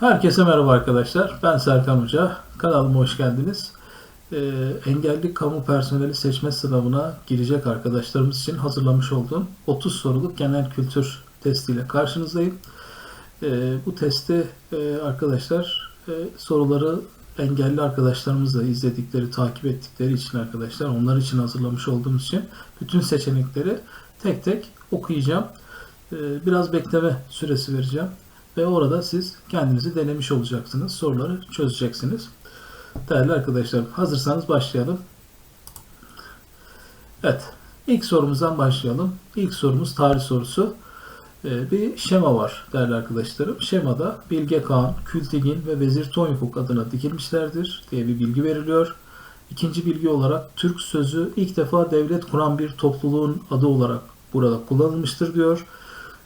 Herkese merhaba arkadaşlar. Ben Serkan Hoca. Kanalıma hoş geldiniz. Ee, engelli kamu personeli seçme sınavına girecek arkadaşlarımız için hazırlamış olduğum 30 soruluk genel kültür testiyle karşınızdayım. Ee, bu testi e, arkadaşlar e, soruları engelli arkadaşlarımız da izledikleri, takip ettikleri için arkadaşlar onlar için hazırlamış olduğumuz için bütün seçenekleri tek tek okuyacağım. Ee, biraz bekleme süresi vereceğim ve orada siz kendinizi denemiş olacaksınız. Soruları çözeceksiniz. Değerli arkadaşlarım hazırsanız başlayalım. Evet. ilk sorumuzdan başlayalım. İlk sorumuz tarih sorusu. Ee, bir şema var değerli arkadaşlarım. Şemada Bilge Kağan, Kültigin ve Vezir Tonyukuk adına dikilmişlerdir diye bir bilgi veriliyor. İkinci bilgi olarak Türk sözü ilk defa devlet kuran bir topluluğun adı olarak burada kullanılmıştır diyor.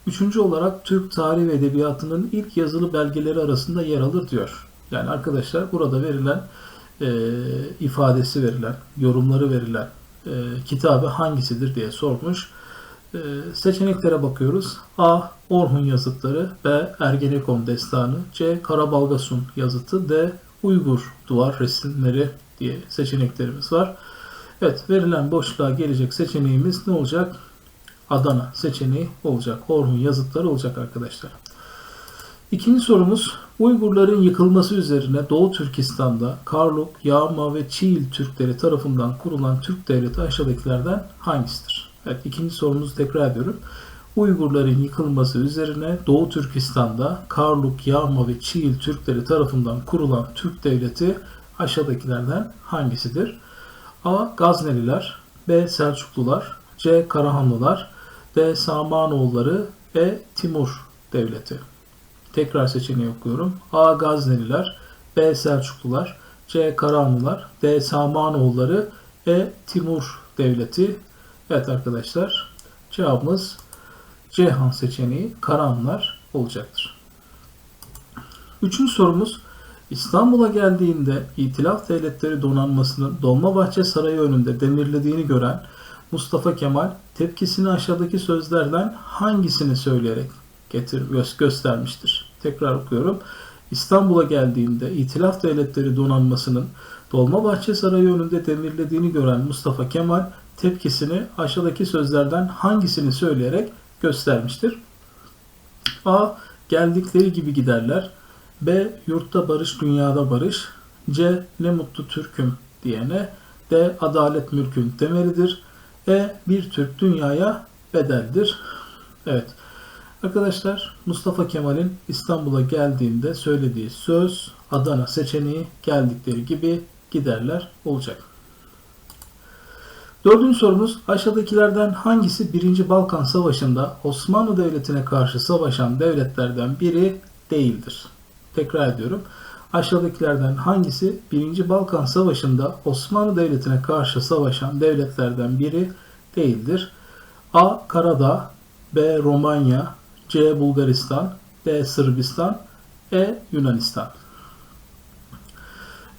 Üçüncü olarak Türk tarih ve edebiyatının ilk yazılı belgeleri arasında yer alır diyor. Yani arkadaşlar burada verilen e, ifadesi verilen, yorumları verilen e, kitabı hangisidir diye sormuş. E, seçeneklere bakıyoruz. A. Orhun yazıtları B. Ergenekon destanı C. Karabalgasun yazıtı D. Uygur duvar resimleri diye seçeneklerimiz var. Evet verilen boşluğa gelecek seçeneğimiz ne olacak? Adana seçeneği olacak. Orhun yazıtları olacak arkadaşlar. İkinci sorumuz Uygurların yıkılması üzerine Doğu Türkistan'da Karluk, Yağma ve Çiğil Türkleri tarafından kurulan Türk devleti aşağıdakilerden hangisidir? Evet ikinci sorumuzu tekrar ediyorum. Uygurların yıkılması üzerine Doğu Türkistan'da Karluk, Yağma ve Çiğil Türkleri tarafından kurulan Türk devleti aşağıdakilerden hangisidir? A. Gazneliler B. Selçuklular C. Karahanlılar D. Samanoğulları E. Timur Devleti. Tekrar seçeneği okuyorum. A. Gazneliler B. Selçuklular C. Karahanlılar D. Samanoğulları E. Timur Devleti. Evet arkadaşlar cevabımız Cihan seçeneği Karahanlılar olacaktır. Üçüncü sorumuz İstanbul'a geldiğinde İtilaf Devletleri donanmasının Dolmabahçe Sarayı önünde demirlediğini gören Mustafa Kemal tepkisini aşağıdaki sözlerden hangisini söyleyerek getir göstermiştir. Tekrar okuyorum. İstanbul'a geldiğinde İtilaf Devletleri donanmasının Dolmabahçe Sarayı önünde demirlediğini gören Mustafa Kemal tepkisini aşağıdaki sözlerden hangisini söyleyerek göstermiştir. A. Geldikleri gibi giderler. B. Yurtta barış, dünyada barış. C. Ne mutlu Türk'üm diyene. D. Adalet mülkün temelidir. E. Bir Türk dünyaya bedeldir. Evet. Arkadaşlar Mustafa Kemal'in İstanbul'a geldiğinde söylediği söz Adana seçeneği geldikleri gibi giderler olacak. Dördüncü sorumuz aşağıdakilerden hangisi 1. Balkan Savaşı'nda Osmanlı Devleti'ne karşı savaşan devletlerden biri değildir? Tekrar ediyorum. Aşağıdakilerden hangisi 1. Balkan Savaşı'nda Osmanlı Devleti'ne karşı savaşan devletlerden biri değildir? A. Karadağ B. Romanya C. Bulgaristan D. Sırbistan E. Yunanistan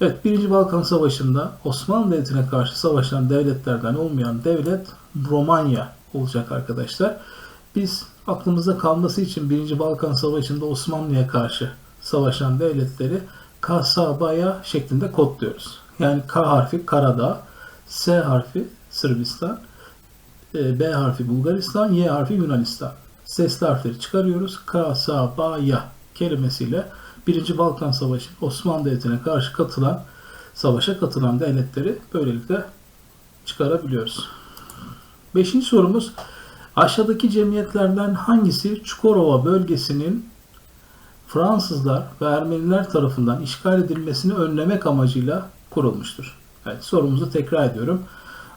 Evet, 1. Balkan Savaşı'nda Osmanlı Devleti'ne karşı savaşan devletlerden olmayan devlet Romanya olacak arkadaşlar. Biz aklımızda kalması için 1. Balkan Savaşı'nda Osmanlı'ya karşı savaşan devletleri Kasabaya şeklinde kodluyoruz. Yani K harfi Karadağ, S harfi Sırbistan, e, B harfi Bulgaristan, Y harfi Yunanistan. Sesli harfleri çıkarıyoruz. Kasabaya kelimesiyle 1. Balkan Savaşı Osmanlı Devleti'ne karşı katılan savaşa katılan devletleri böylelikle çıkarabiliyoruz. Beşinci sorumuz aşağıdaki cemiyetlerden hangisi Çukurova bölgesinin Fransızlar ve Ermeniler tarafından işgal edilmesini önlemek amacıyla kurulmuştur. Evet, sorumuzu tekrar ediyorum.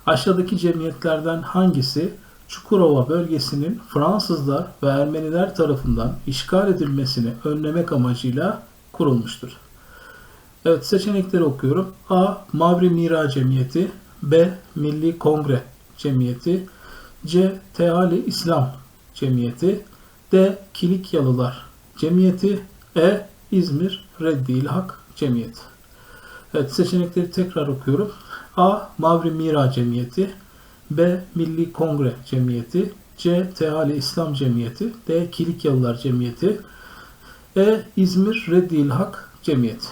Aşağıdaki cemiyetlerden hangisi Çukurova bölgesinin Fransızlar ve Ermeniler tarafından işgal edilmesini önlemek amacıyla kurulmuştur? Evet seçenekleri okuyorum. A. Mavri Mira Cemiyeti B. Milli Kongre Cemiyeti C. Teali İslam Cemiyeti D. Kilikyalılar Cemiyeti E. İzmir Reddi Hak Cemiyeti. Evet seçenekleri tekrar okuyorum. A. Mavri Mira Cemiyeti B. Milli Kongre Cemiyeti C. Teali İslam Cemiyeti D. Kilikyalılar Cemiyeti E. İzmir Reddil Hak Cemiyeti.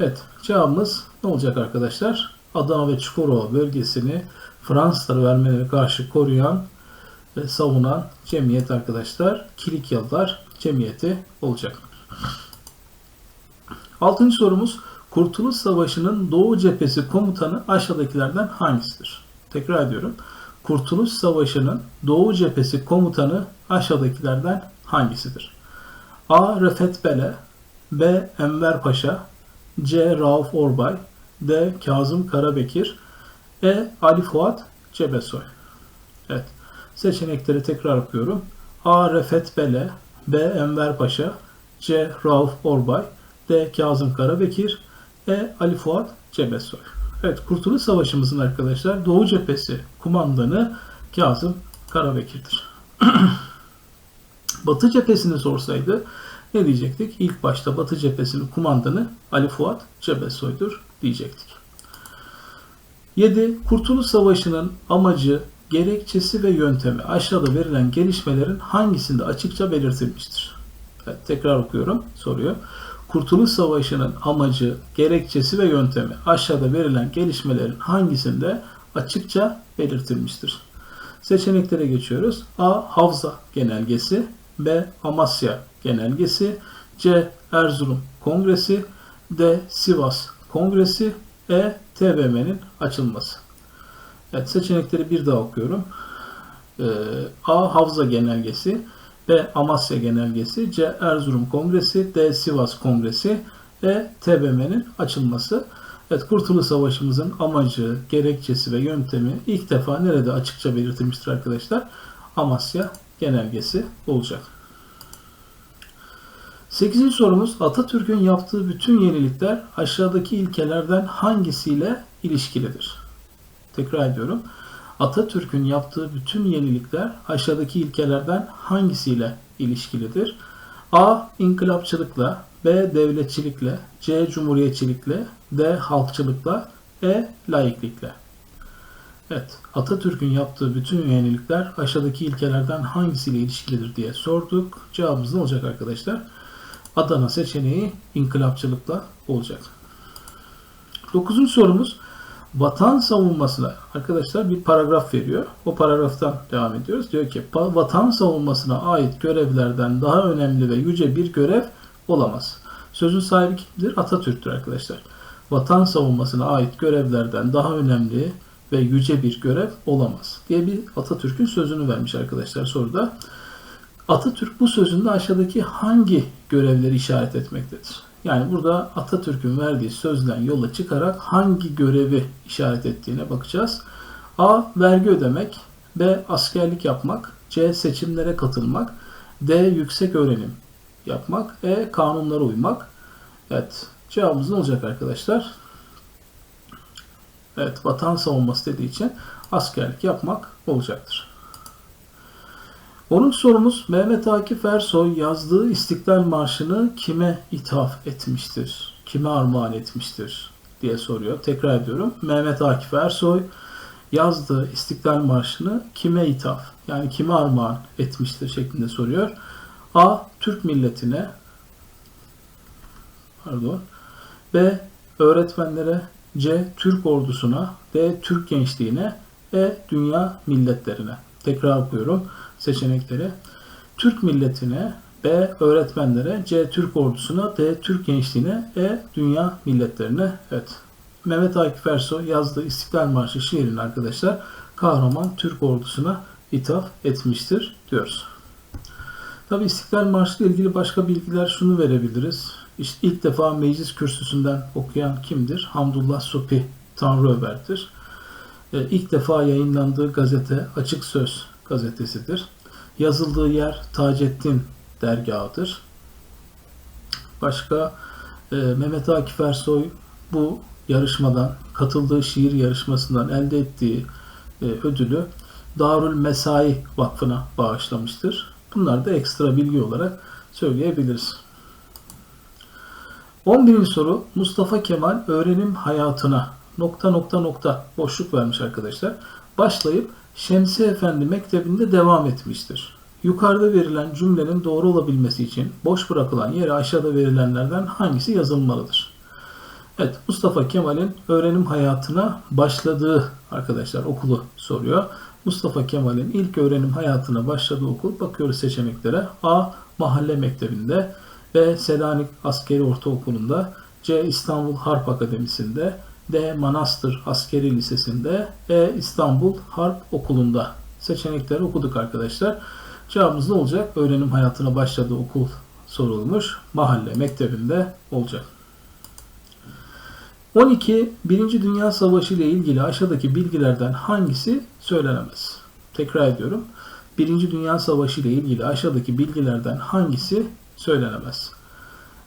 Evet cevabımız ne olacak arkadaşlar? Adana ve Çukurova bölgesini Fransızlara vermeleri karşı koruyan ve savunan cemiyet arkadaşlar Kilikyalılar Cemiyeti olacak. Altıncı sorumuz Kurtuluş Savaşı'nın Doğu Cephesi komutanı aşağıdakilerden hangisidir? Tekrar ediyorum. Kurtuluş Savaşı'nın Doğu Cephesi komutanı aşağıdakilerden hangisidir? A. Refet Bele B. Enver Paşa C. Rauf Orbay D. Kazım Karabekir E. Ali Fuat Cebesoy Evet. Seçenekleri tekrar okuyorum. A. Refet Bele B. Enver Paşa C. Rauf Orbay D. Kazım Karabekir E. Ali Fuat Cebesoy Evet, Kurtuluş Savaşımızın arkadaşlar Doğu Cephesi kumandanı Kazım Karabekir'dir. Batı cephesini sorsaydı ne diyecektik? İlk başta Batı cephesinin kumandanı Ali Fuat Cebesoy'dur diyecektik. 7. Kurtuluş Savaşı'nın amacı, gerekçesi ve yöntemi aşağıda verilen gelişmelerin hangisinde açıkça belirtilmiştir? Evet, tekrar okuyorum soruyu. Kurtuluş Savaşı'nın amacı, gerekçesi ve yöntemi aşağıda verilen gelişmelerin hangisinde açıkça belirtilmiştir? Seçeneklere geçiyoruz. A. Havza Genelgesi B. Amasya Genelgesi C. Erzurum Kongresi D. Sivas Kongresi E. TBMM'nin açılması. Evet seçenekleri bir daha okuyorum. Ee, A. Havza Genelgesi B. Amasya Genelgesi C. Erzurum Kongresi D. Sivas Kongresi E. TBMM'nin açılması. Evet, Kurtuluş Savaşımızın amacı, gerekçesi ve yöntemi ilk defa nerede açıkça belirtilmiştir arkadaşlar? Amasya Genelgesi olacak. 8. sorumuz Atatürk'ün yaptığı bütün yenilikler aşağıdaki ilkelerden hangisiyle ilişkilidir? Tekrar ediyorum. Atatürk'ün yaptığı bütün yenilikler aşağıdaki ilkelerden hangisiyle ilişkilidir? A. İnkılapçılıkla B. Devletçilikle C. Cumhuriyetçilikle D. Halkçılıkla E. Laiklikle Evet, Atatürk'ün yaptığı bütün yenilikler aşağıdaki ilkelerden hangisiyle ilişkilidir diye sorduk. Cevabımız ne olacak arkadaşlar? Adana seçeneği inkılapçılıkla olacak. Dokuzuncu sorumuz vatan savunmasına arkadaşlar bir paragraf veriyor. O paragraftan devam ediyoruz. Diyor ki vatan savunmasına ait görevlerden daha önemli ve yüce bir görev olamaz. Sözün sahibi kimdir? Atatürk'tür arkadaşlar. Vatan savunmasına ait görevlerden daha önemli ve yüce bir görev olamaz diye bir Atatürk'ün sözünü vermiş arkadaşlar soruda. Atatürk bu sözünde aşağıdaki hangi görevleri işaret etmektedir? Yani burada Atatürk'ün verdiği sözden yola çıkarak hangi görevi işaret ettiğine bakacağız. A. Vergi ödemek. B. Askerlik yapmak. C. Seçimlere katılmak. D. Yüksek öğrenim yapmak. E. Kanunlara uymak. Evet. Cevabımız ne olacak arkadaşlar? Evet. Vatan savunması dediği için askerlik yapmak olacaktır. 10. sorumuz Mehmet Akif Ersoy yazdığı İstiklal Marşı'nı kime ithaf etmiştir? Kime armağan etmiştir? diye soruyor. Tekrar ediyorum. Mehmet Akif Ersoy yazdığı İstiklal Marşı'nı kime ithaf yani kime armağan etmiştir şeklinde soruyor. A. Türk milletine pardon B. Öğretmenlere C. Türk ordusuna D. Türk gençliğine E. Dünya milletlerine. Tekrar okuyorum seçenekleri. Türk milletine, B. Öğretmenlere, C. Türk ordusuna, D. Türk gençliğine, E. Dünya milletlerine. Evet. Mehmet Akif Ersoy yazdığı İstiklal Marşı şiirini arkadaşlar kahraman Türk ordusuna ithaf etmiştir diyoruz. Tabi İstiklal Marşı ile ilgili başka bilgiler şunu verebiliriz. İşte ilk defa meclis kürsüsünden okuyan kimdir? Hamdullah Sopi Tanrıöver'dir. Ee, ilk defa yayınlandığı gazete Açık Söz gazetesidir. Yazıldığı yer Taceddin dergahıdır. Başka e, Mehmet Akif Ersoy bu yarışmadan, katıldığı şiir yarışmasından elde ettiği e, ödülü Darül Mesai Vakfı'na bağışlamıştır. Bunlar da ekstra bilgi olarak söyleyebiliriz. 11. soru Mustafa Kemal öğrenim hayatına nokta nokta nokta boşluk vermiş arkadaşlar. Başlayıp Şemsi Efendi Mektebi'nde devam etmiştir. Yukarıda verilen cümlenin doğru olabilmesi için boş bırakılan yere aşağıda verilenlerden hangisi yazılmalıdır? Evet, Mustafa Kemal'in öğrenim hayatına başladığı arkadaşlar okulu soruyor. Mustafa Kemal'in ilk öğrenim hayatına başladığı okul bakıyoruz seçeneklere. A. Mahalle Mektebi'nde B. Selanik Askeri Ortaokulu'nda C. İstanbul Harp Akademisi'nde D. Manastır Askeri Lisesi'nde E. İstanbul Harp Okulu'nda seçenekleri okuduk arkadaşlar. Cevabımız ne olacak? Öğrenim hayatına başladığı okul sorulmuş. Mahalle mektebinde olacak. 12. Birinci Dünya Savaşı ile ilgili aşağıdaki bilgilerden hangisi söylenemez? Tekrar ediyorum. Birinci Dünya Savaşı ile ilgili aşağıdaki bilgilerden hangisi söylenemez?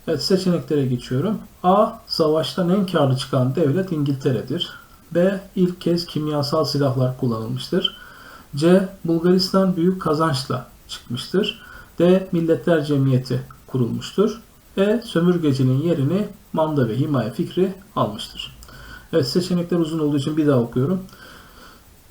Evet seçeneklere geçiyorum. A. Savaştan en karlı çıkan devlet İngiltere'dir. B. İlk kez kimyasal silahlar kullanılmıştır. C. Bulgaristan büyük kazançla çıkmıştır. D. Milletler Cemiyeti kurulmuştur. E. Sömürgecinin yerini manda ve himaye fikri almıştır. Evet seçenekler uzun olduğu için bir daha okuyorum.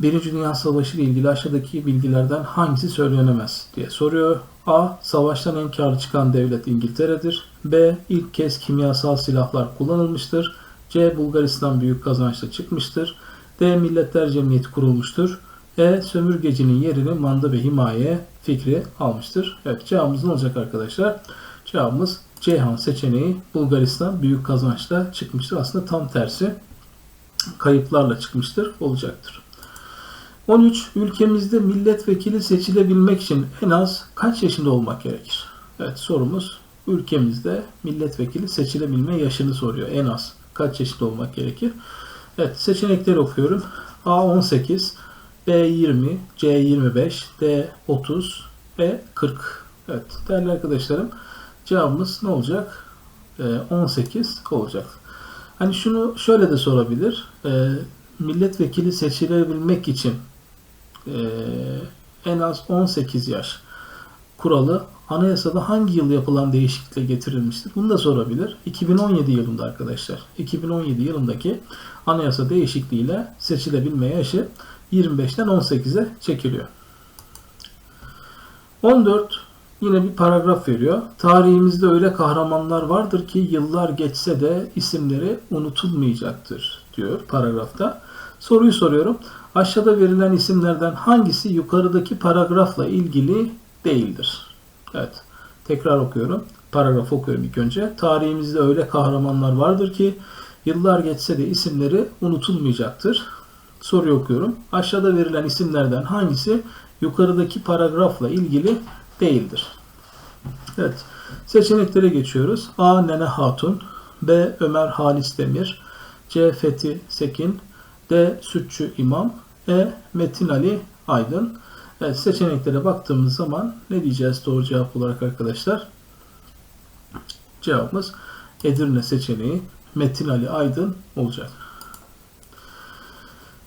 Birinci Dünya Savaşı ile ilgili aşağıdaki bilgilerden hangisi söylenemez diye soruyor. A. Savaştan en karlı çıkan devlet İngiltere'dir. B. İlk kez kimyasal silahlar kullanılmıştır. C. Bulgaristan büyük kazançla çıkmıştır. D. Milletler Cemiyeti kurulmuştur. E. Sömürgecinin yerini manda ve himaye fikri almıştır. Evet cevabımız ne olacak arkadaşlar? Cevabımız Ceyhan seçeneği Bulgaristan büyük kazançla çıkmıştır. Aslında tam tersi kayıplarla çıkmıştır olacaktır. 13. Ülkemizde milletvekili seçilebilmek için en az kaç yaşında olmak gerekir? Evet sorumuz ülkemizde milletvekili seçilebilme yaşını soruyor. En az kaç yaşında olmak gerekir? Evet seçenekleri okuyorum. A 18, B 20, C 25, D 30, E 40. Evet değerli arkadaşlarım cevabımız ne olacak? E, 18 olacak. Hani şunu şöyle de sorabilir. E, milletvekili seçilebilmek için e, en az 18 yaş kuralı anayasada hangi yıl yapılan değişiklikle getirilmiştir? Bunu da sorabilir. 2017 yılında arkadaşlar. 2017 yılındaki anayasa değişikliğiyle seçilebilme yaşı 25'ten 18'e çekiliyor. 14 yine bir paragraf veriyor. Tarihimizde öyle kahramanlar vardır ki yıllar geçse de isimleri unutulmayacaktır diyor paragrafta. Soruyu soruyorum. Aşağıda verilen isimlerden hangisi yukarıdaki paragrafla ilgili değildir? Evet. Tekrar okuyorum. Paragraf okuyorum ilk önce. Tarihimizde öyle kahramanlar vardır ki yıllar geçse de isimleri unutulmayacaktır. Soruyu okuyorum. Aşağıda verilen isimlerden hangisi yukarıdaki paragrafla ilgili değildir? Evet. Seçeneklere geçiyoruz. A. Nene Hatun B. Ömer Halis Demir C. Fethi Sekin D. Sütçü İmam E. Metin Ali Aydın Evet, seçeneklere baktığımız zaman ne diyeceğiz doğru cevap olarak arkadaşlar? Cevabımız Edirne seçeneği Metin Ali Aydın olacak.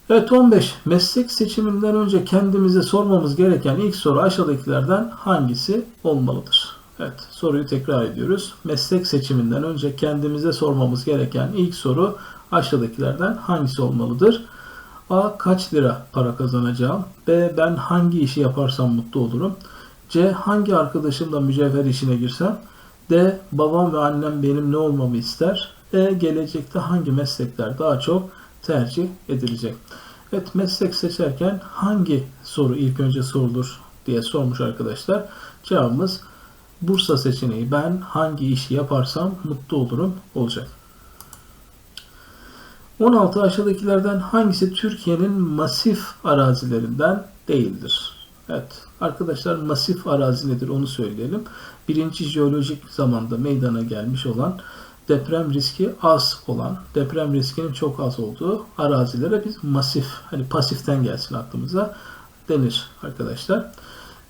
Evet 15. Meslek seçiminden önce kendimize sormamız gereken ilk soru aşağıdakilerden hangisi olmalıdır? Evet soruyu tekrar ediyoruz. Meslek seçiminden önce kendimize sormamız gereken ilk soru aşağıdakilerden hangisi olmalıdır? A. Kaç lira para kazanacağım? B. Ben hangi işi yaparsam mutlu olurum? C. Hangi arkadaşımla mücevher işine girsem? D. Babam ve annem benim ne olmamı ister? E. Gelecekte hangi meslekler daha çok tercih edilecek? Evet meslek seçerken hangi soru ilk önce sorulur diye sormuş arkadaşlar. Cevabımız Bursa seçeneği ben hangi işi yaparsam mutlu olurum olacak. 16 aşağıdakilerden hangisi Türkiye'nin masif arazilerinden değildir? Evet arkadaşlar masif arazi nedir onu söyleyelim. Birinci jeolojik zamanda meydana gelmiş olan deprem riski az olan, deprem riskinin çok az olduğu arazilere biz masif, hani pasiften gelsin aklımıza denir arkadaşlar.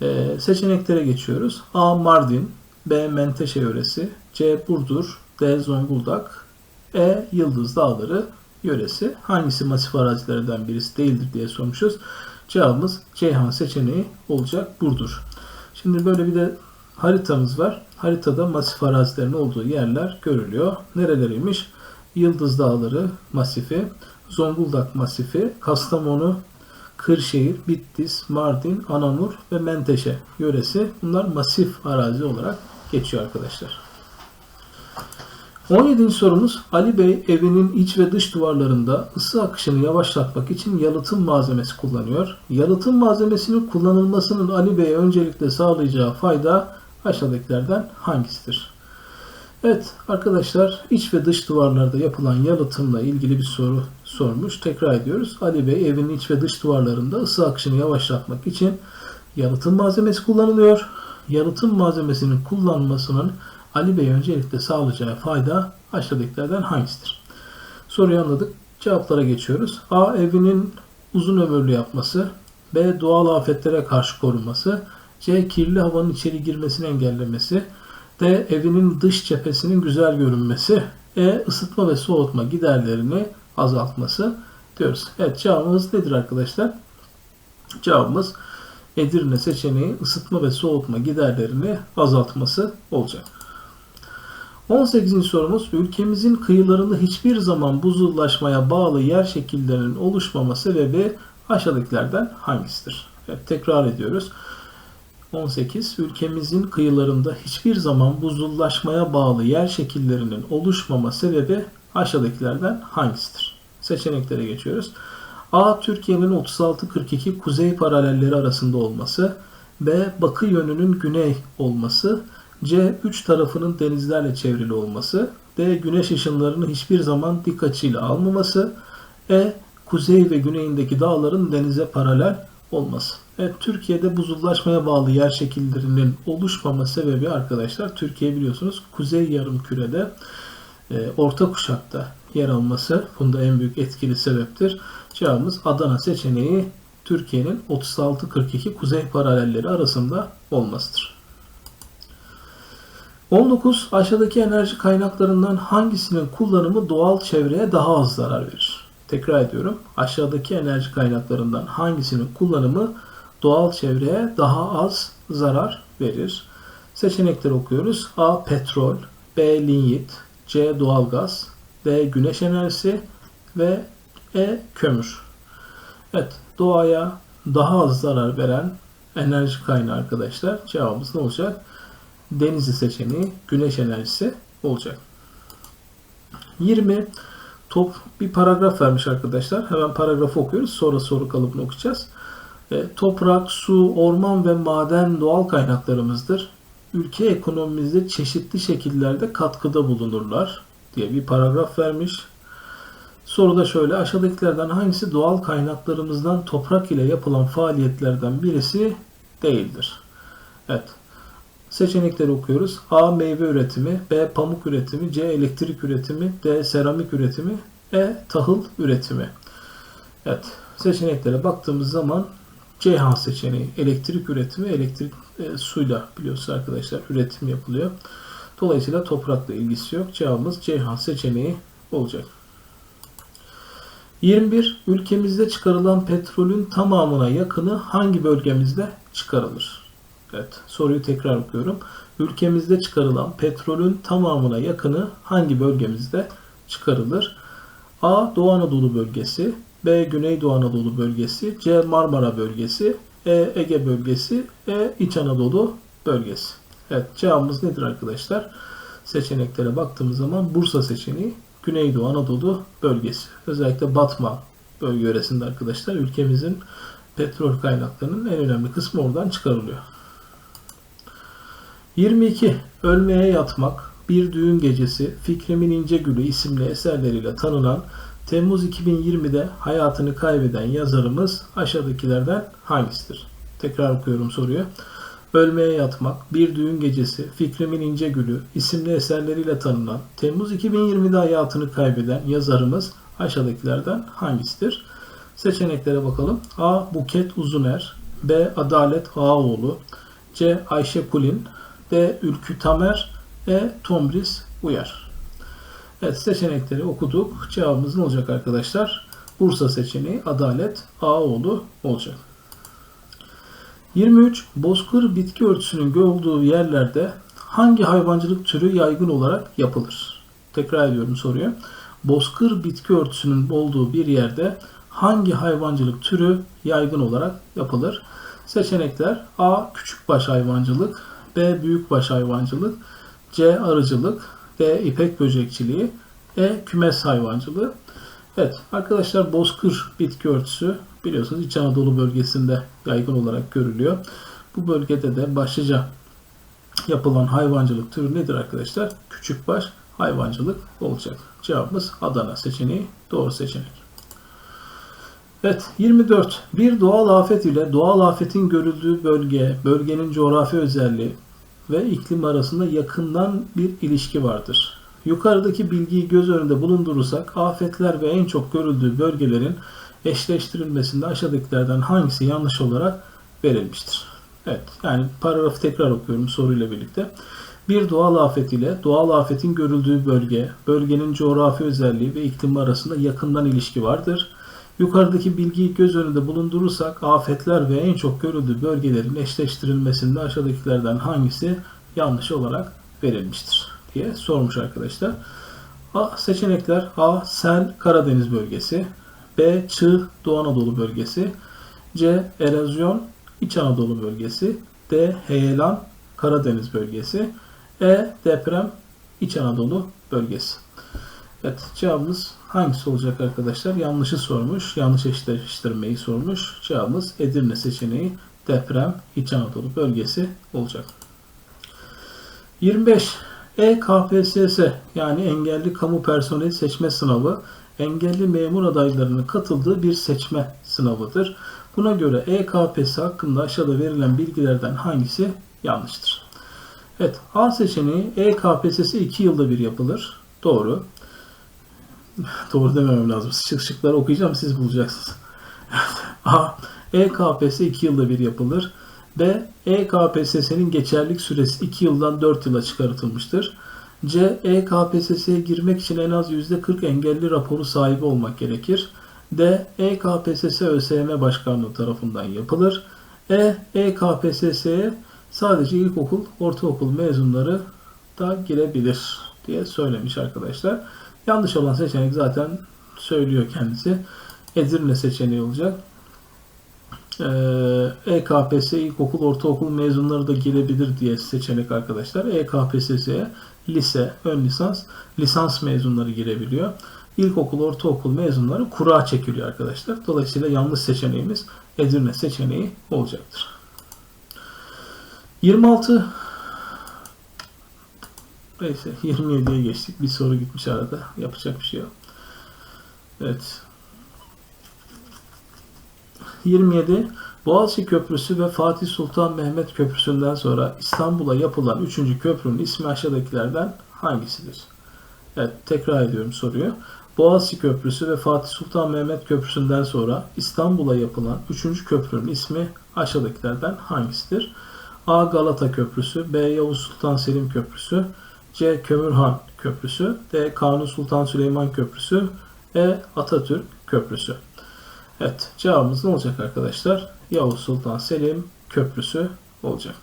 Ee, seçeneklere geçiyoruz. A. Mardin, B. Menteşe yöresi, C. Burdur, D. Zonguldak, E. Yıldız Dağları yöresi. Hangisi masif arazilerden birisi değildir diye sormuşuz. Cevabımız Ceyhan seçeneği olacak Burdur. Şimdi böyle bir de haritamız var. Haritada masif arazilerin olduğu yerler görülüyor. Nereleriymiş? Yıldız Dağları masifi, Zonguldak masifi, Kastamonu, Kırşehir, Bitlis, Mardin, Anamur ve Menteşe yöresi bunlar masif arazi olarak geçiyor arkadaşlar. 17. sorumuz Ali Bey evinin iç ve dış duvarlarında ısı akışını yavaşlatmak için yalıtım malzemesi kullanıyor. Yalıtım malzemesinin kullanılmasının Ali Bey'e öncelikle sağlayacağı fayda aşağıdakilerden hangisidir? Evet arkadaşlar iç ve dış duvarlarda yapılan yalıtımla ilgili bir soru sormuş. Tekrar ediyoruz. Ali Bey evin iç ve dış duvarlarında ısı akışını yavaşlatmak için yalıtım malzemesi kullanılıyor. Yalıtım malzemesinin kullanılmasının Ali Bey öncelikle sağlayacağı fayda aşağıdakilerden hangisidir? Soruyu anladık. Cevaplara geçiyoruz. A. Evinin uzun ömürlü yapması. B. Doğal afetlere karşı korunması. C. Kirli havanın içeri girmesini engellemesi. D. Evinin dış cephesinin güzel görünmesi. E. ısıtma ve soğutma giderlerini azaltması diyoruz. Evet cevabımız nedir arkadaşlar? Cevabımız Edirne seçeneği ısıtma ve soğutma giderlerini azaltması olacak. 18. sorumuz ülkemizin kıyılarında hiçbir zaman buzullaşmaya bağlı yer şekillerinin oluşmama sebebi aşağıdakilerden hangisidir? Evet, tekrar ediyoruz. 18. Ülkemizin kıyılarında hiçbir zaman buzullaşmaya bağlı yer şekillerinin oluşmama sebebi aşağıdakilerden hangisidir? Seçeneklere geçiyoruz. A. Türkiye'nin 36-42 kuzey paralelleri arasında olması. B. Bakı yönünün güney olması. C. Üç tarafının denizlerle çevrili olması. D. Güneş ışınlarını hiçbir zaman dik açıyla almaması. E. Kuzey ve güneyindeki dağların denize paralel olması. Evet, Türkiye'de buzullaşmaya bağlı yer şekillerinin oluşmama sebebi arkadaşlar Türkiye biliyorsunuz kuzey yarım kürede e, orta kuşakta yer alması bunda en büyük etkili sebeptir. Cevabımız Adana seçeneği Türkiye'nin 36-42 kuzey paralelleri arasında olmasıdır. 19. Aşağıdaki enerji kaynaklarından hangisinin kullanımı doğal çevreye daha az zarar verir? Tekrar ediyorum. Aşağıdaki enerji kaynaklarından hangisinin kullanımı doğal çevreye daha az zarar verir? Seçenekleri okuyoruz. A. Petrol B. Linyit C. Doğalgaz D. Güneş enerjisi ve E. Kömür. Evet. Doğaya daha az zarar veren enerji kaynağı arkadaşlar. Cevabımız ne olacak? Denizli seçeneği güneş enerjisi olacak. 20 top bir paragraf vermiş arkadaşlar. Hemen paragrafı okuyoruz. Sonra soru kalıbını okuyacağız. E, toprak, su, orman ve maden doğal kaynaklarımızdır. Ülke ekonomimizde çeşitli şekillerde katkıda bulunurlar diye bir paragraf vermiş. Soruda şöyle aşağıdakilerden hangisi doğal kaynaklarımızdan toprak ile yapılan faaliyetlerden birisi değildir? Evet. Seçenekleri okuyoruz. A. Meyve üretimi. B. Pamuk üretimi. C. Elektrik üretimi. D. Seramik üretimi. E. Tahıl üretimi. Evet. Seçeneklere baktığımız zaman Ceyhan seçeneği elektrik üretimi, elektrik e, suyla biliyorsunuz arkadaşlar üretim yapılıyor. Dolayısıyla toprakla ilgisi yok. Cevabımız Ceyhan seçeneği olacak. 21. Ülkemizde çıkarılan petrolün tamamına yakını hangi bölgemizde çıkarılır? Evet, soruyu tekrar okuyorum. Ülkemizde çıkarılan petrolün tamamına yakını hangi bölgemizde çıkarılır? A. Doğu Anadolu bölgesi, B. Güneydoğu Anadolu bölgesi, C. Marmara bölgesi, E. Ege bölgesi, E. İç Anadolu bölgesi. Evet, cevabımız nedir arkadaşlar? Seçeneklere baktığımız zaman Bursa seçeneği Güneydoğu Anadolu bölgesi. Özellikle Batman bölge yöresinde arkadaşlar ülkemizin petrol kaynaklarının en önemli kısmı oradan çıkarılıyor. 22. Ölmeye Yatmak, Bir Düğün Gecesi, Fikrimin İnce Gülü isimli eserleriyle tanınan Temmuz 2020'de hayatını kaybeden yazarımız aşağıdakilerden hangisidir? Tekrar okuyorum soruyu. Ölmeye Yatmak, Bir Düğün Gecesi, Fikrimin İnce Gülü isimli eserleriyle tanınan Temmuz 2020'de hayatını kaybeden yazarımız aşağıdakilerden hangisidir? Seçeneklere bakalım. A. Buket Uzuner B. Adalet Ağaoğlu C. Ayşe Kulin D. Ülkü Tamer E. Tomris Uyar Evet seçenekleri okuduk. Cevabımız ne olacak arkadaşlar? Bursa seçeneği Adalet Ağaoğlu olacak. 23. Bozkır bitki örtüsünün olduğu yerlerde hangi hayvancılık türü yaygın olarak yapılır? Tekrar ediyorum soruyu. Bozkır bitki örtüsünün olduğu bir yerde hangi hayvancılık türü yaygın olarak yapılır? Seçenekler A. Küçükbaş hayvancılık B. Büyükbaş hayvancılık C. Arıcılık D. İpek böcekçiliği E. Kümes hayvancılığı Evet arkadaşlar bozkır bitki örtüsü biliyorsunuz İç Anadolu bölgesinde yaygın olarak görülüyor. Bu bölgede de başlıca yapılan hayvancılık türü nedir arkadaşlar? Küçükbaş hayvancılık olacak. Cevabımız Adana seçeneği doğru seçenek. Evet 24. Bir doğal afet ile doğal afetin görüldüğü bölge, bölgenin coğrafi özelliği ve iklim arasında yakından bir ilişki vardır. Yukarıdaki bilgiyi göz önünde bulundurursak afetler ve en çok görüldüğü bölgelerin eşleştirilmesinde aşağıdakilerden hangisi yanlış olarak verilmiştir? Evet yani paragrafı tekrar okuyorum soruyla birlikte. Bir doğal afet ile doğal afetin görüldüğü bölge, bölgenin coğrafi özelliği ve iklimi arasında yakından ilişki vardır. Yukarıdaki bilgiyi göz önünde bulundurursak afetler ve en çok görüldüğü bölgelerin eşleştirilmesinde aşağıdakilerden hangisi yanlış olarak verilmiştir diye sormuş arkadaşlar. A seçenekler A sel Karadeniz bölgesi, B çığ Doğu Anadolu bölgesi, C erozyon İç Anadolu bölgesi, D heyelan Karadeniz bölgesi, E deprem İç Anadolu bölgesi. Evet cevabımız hangisi olacak arkadaşlar? Yanlışı sormuş. Yanlış eşleştirmeyi sormuş. Cevabımız Edirne seçeneği deprem İç Anadolu bölgesi olacak. 25. EKPSS yani engelli kamu personeli seçme sınavı engelli memur adaylarının katıldığı bir seçme sınavıdır. Buna göre EKPS hakkında aşağıda verilen bilgilerden hangisi yanlıştır? Evet A seçeneği EKPSS 2 yılda bir yapılır. Doğru. Doğru dememem lazım. Şık şıkları okuyacağım siz bulacaksınız. A. EKPS 2 yılda bir yapılır. B. EKPSS'nin geçerlik süresi 2 yıldan 4 yıla çıkartılmıştır. C. EKPSS'ye girmek için en az %40 engelli raporu sahibi olmak gerekir. D. EKPSS ÖSYM Başkanlığı tarafından yapılır. E. EKPSS'ye sadece ilkokul, ortaokul mezunları da girebilir diye söylemiş arkadaşlar. Yanlış olan seçenek zaten söylüyor kendisi. Edirne seçeneği olacak. Ee, EKPS ilkokul, ortaokul mezunları da girebilir diye seçenek arkadaşlar. EKPSS'ye lise, ön lisans, lisans mezunları girebiliyor. İlkokul, ortaokul mezunları kura çekiliyor arkadaşlar. Dolayısıyla yanlış seçeneğimiz Edirne seçeneği olacaktır. 26 Neyse 27'ye geçtik. Bir soru gitmiş arada. Yapacak bir şey yok. Evet. 27 Boğaziçi Köprüsü ve Fatih Sultan Mehmet Köprüsü'nden sonra İstanbul'a yapılan 3. köprünün ismi aşağıdakilerden hangisidir? Evet tekrar ediyorum soruyu. Boğaziçi Köprüsü ve Fatih Sultan Mehmet Köprüsü'nden sonra İstanbul'a yapılan 3. köprünün ismi aşağıdakilerden hangisidir? A. Galata Köprüsü B. Yavuz Sultan Selim Köprüsü C. Kömürhan Köprüsü D. Kanuni Sultan Süleyman Köprüsü E. Atatürk Köprüsü Evet cevabımız ne olacak arkadaşlar? Yavuz Sultan Selim Köprüsü olacak.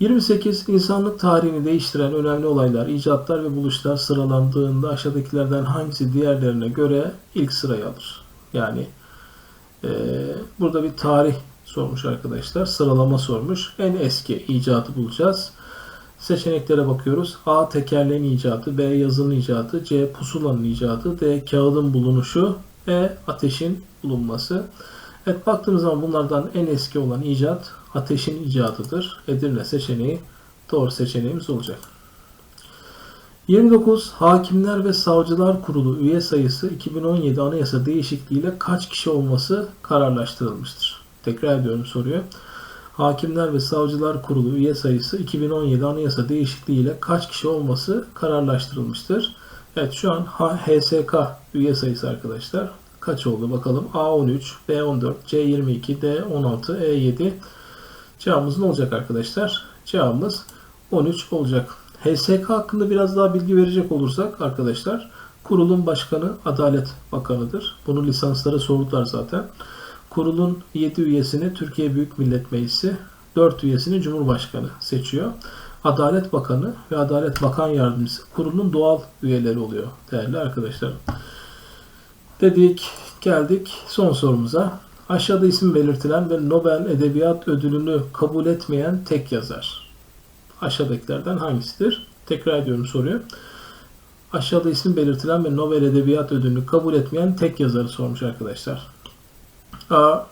28. İnsanlık tarihini değiştiren önemli olaylar, icatlar ve buluşlar sıralandığında aşağıdakilerden hangisi diğerlerine göre ilk sırayı alır? Yani e, burada bir tarih sormuş arkadaşlar. Sıralama sormuş. En eski icadı bulacağız. Seçeneklere bakıyoruz. A. Tekerleğin icadı. B. Yazının icadı. C. Pusulanın icadı. D. Kağıdın bulunuşu. E. Ateşin bulunması. Evet baktığımız zaman bunlardan en eski olan icat ateşin icadıdır. Edirne seçeneği doğru seçeneğimiz olacak. 29. Hakimler ve Savcılar Kurulu üye sayısı 2017 Anayasa değişikliğiyle kaç kişi olması kararlaştırılmıştır? Tekrar ediyorum soruyu. Hakimler ve Savcılar Kurulu üye sayısı 2017 Anayasa değişikliğiyle kaç kişi olması kararlaştırılmıştır? Evet şu an HSK üye sayısı arkadaşlar. Kaç oldu bakalım. A13, B14, C22, D16, E7. Cevabımız ne olacak arkadaşlar? Cevabımız 13 olacak. HSK hakkında biraz daha bilgi verecek olursak arkadaşlar kurulun başkanı Adalet Bakanı'dır. Bunu lisanslara sordular zaten. Kurulun 7 üyesini Türkiye Büyük Millet Meclisi, 4 üyesini Cumhurbaşkanı seçiyor. Adalet Bakanı ve Adalet Bakan Yardımcısı kurulun doğal üyeleri oluyor değerli arkadaşlar. Dedik, geldik son sorumuza. Aşağıda isim belirtilen ve Nobel Edebiyat Ödülünü kabul etmeyen tek yazar. Aşağıdakilerden hangisidir? Tekrar ediyorum soruyu. Aşağıda isim belirtilen ve Nobel Edebiyat Ödülünü kabul etmeyen tek yazarı sormuş arkadaşlar. A.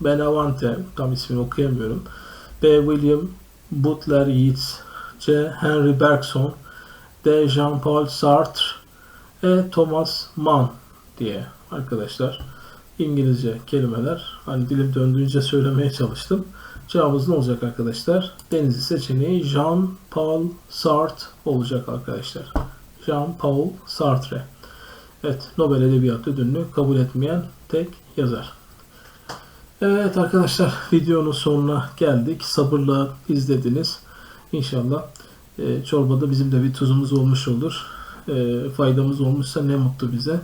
Benavente, tam ismini okuyamıyorum. B. William Butler Yeats. C. Henry Bergson. D. Jean-Paul Sartre. E. Thomas Mann diye arkadaşlar. İngilizce kelimeler. Hani dilim döndüğünce söylemeye çalıştım. Cevabımız ne olacak arkadaşlar? Denizli seçeneği Jean-Paul Sartre olacak arkadaşlar. Jean-Paul Sartre. Evet, Nobel Edebiyat Ödülünü kabul etmeyen tek yazar. Evet arkadaşlar, videonun sonuna geldik. Sabırla izlediniz. İnşallah e, çorbada bizim de bir tuzumuz olmuş olur. E, faydamız olmuşsa ne mutlu bize.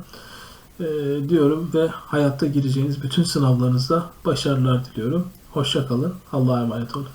E, diyorum ve hayatta gireceğiniz bütün sınavlarınızda başarılar diliyorum. Hoşça kalın. Allah'a emanet olun.